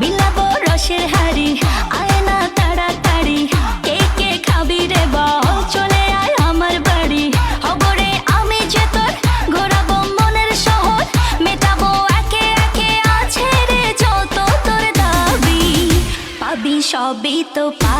বিলাবো রসের হাড়ি আয় না তাড়াতাড়ি, কে কে খাবি রে বল, চলে আমার বাড়ি। আমি যে তোর তোর দাবি। পাবি সবই তো পা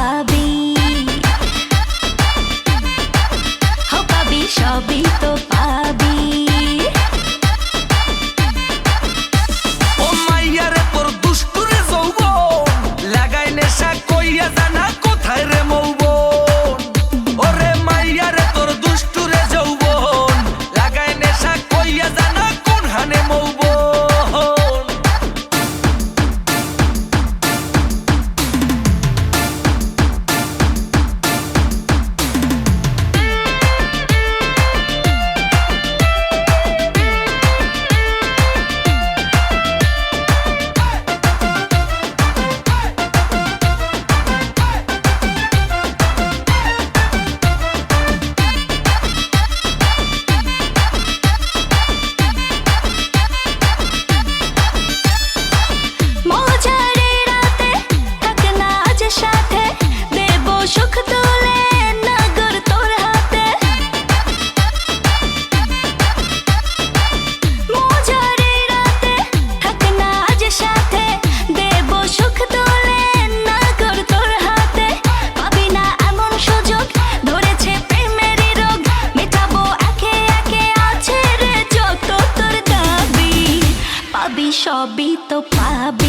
সবই তো পাবি।